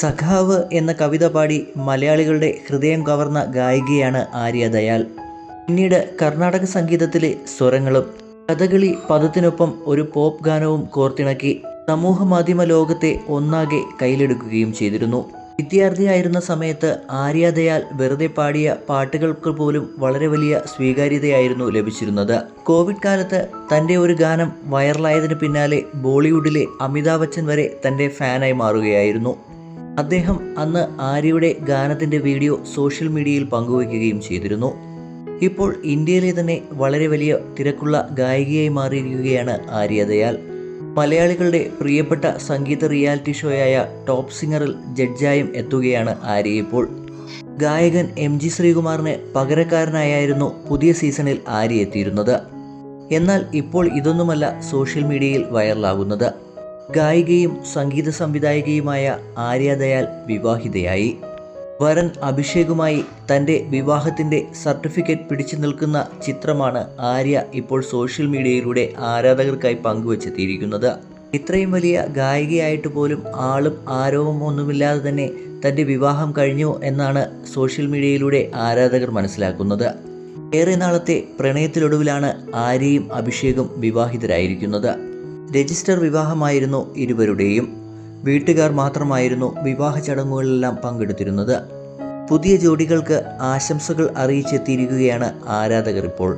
സഖാവ് എന്ന കവിത പാടി മലയാളികളുടെ ഹൃദയം കവർന്ന ഗായികയാണ് ആര്യ ദയാൽ. പിന്നീട് കർണാടക സംഗീതത്തിലെ സ്വരങ്ങളും കഥകളി പദത്തിനൊപ്പം ഒരു പോപ്പ് ഗാനവും കോർത്തിണക്കി സമൂഹ മാധ്യമ ലോകത്തെ ഒന്നാകെ കയ്യിലെടുക്കുകയും ചെയ്തിരുന്നു. വിദ്യാർത്ഥിയായിരുന്ന സമയത്ത് ആര്യ ദയാൽ വെറുതെ പാടിയ പാട്ടുകൾക്ക് പോലും വളരെ വലിയ സ്വീകാര്യതയായിരുന്നു ലഭിച്ചിരുന്നത്. കോവിഡ് കാലത്ത് തന്റെ ഒരു ഗാനം വൈറലായതിനു പിന്നാലെ ബോളിവുഡിലെ അമിതാഭ് ബച്ചൻ വരെ തന്റെ ഫാനായി മാറുകയായിരുന്നു. അദ്ദേഹം അന്ന് ആര്യയുടെ ഗാനത്തിന്റെ വീഡിയോ സോഷ്യൽ മീഡിയയിൽ പങ്കുവയ്ക്കുകയും ചെയ്തിരുന്നു. ഇപ്പോൾ ഇന്ത്യയിലെ തന്നെ വളരെ വലിയ തിരക്കുള്ള ഗായികയായി മാറിയിരിക്കുകയാണ് ആര്യ ദയാൽ. മലയാളികളുടെ പ്രിയപ്പെട്ട സംഗീത റിയാലിറ്റി ഷോയായ ടോപ്പ് സിംഗറിൽ ജഡ്ജായും എത്തുകയാണ് ആര്യ ഇപ്പോൾ. ഗായകൻ എം ജി ശ്രീകുമാറിന് പകരക്കാരനായായിരുന്നു പുതിയ സീസണിൽ ആര്യ എത്തിയിരുന്നത്. എന്നാൽ ഇപ്പോൾ ഇതൊന്നുമല്ല സോഷ്യൽ മീഡിയയിൽ വൈറലാകുന്നത്. ഗായികയും സംഗീത സംവിധായകയുമായ ആര്യ ദയാൽ വിവാഹിതയായി. വരൻ അഭിഷേകുമായി തന്റെ വിവാഹത്തിന്റെ സർട്ടിഫിക്കറ്റ് പിടിച്ചു നിൽക്കുന്ന ചിത്രമാണ് ആര്യ ഇപ്പോൾ സോഷ്യൽ മീഡിയയിലൂടെ ആരാധകർക്കായി പങ്കുവച്ചെത്തിയിരിക്കുന്നത്. ഇത്രയും വലിയ ഗായികയായിട്ട് പോലും ആളും ആരോപം ഒന്നുമില്ലാതെ തന്നെ തന്റെ വിവാഹം കഴിഞ്ഞു എന്നാണ് സോഷ്യൽ മീഡിയയിലൂടെ ആരാധകർ മനസ്സിലാക്കുന്നത്. ഏറെ നാളത്തെ പ്രണയത്തിലൊടുവിലാണ് ആര്യയും അഭിഷേകും വിവാഹിതരായിരിക്കുന്നത്. രജിസ്റ്റർ വിവാഹമായിരുന്നു ഇരുവരുടെയും. വീട്ടുകാർ മാത്രമായിരുന്നു വിവാഹ ചടങ്ങുകളിലെല്ലാം പങ്കെടുത്തിരുന്നത്. പുതിയ ജോഡികൾക്ക് ആശംസകൾ അറിയിച്ചെത്തിയിരിക്കുകയാണ് ആരാധകർ ഇപ്പോൾ.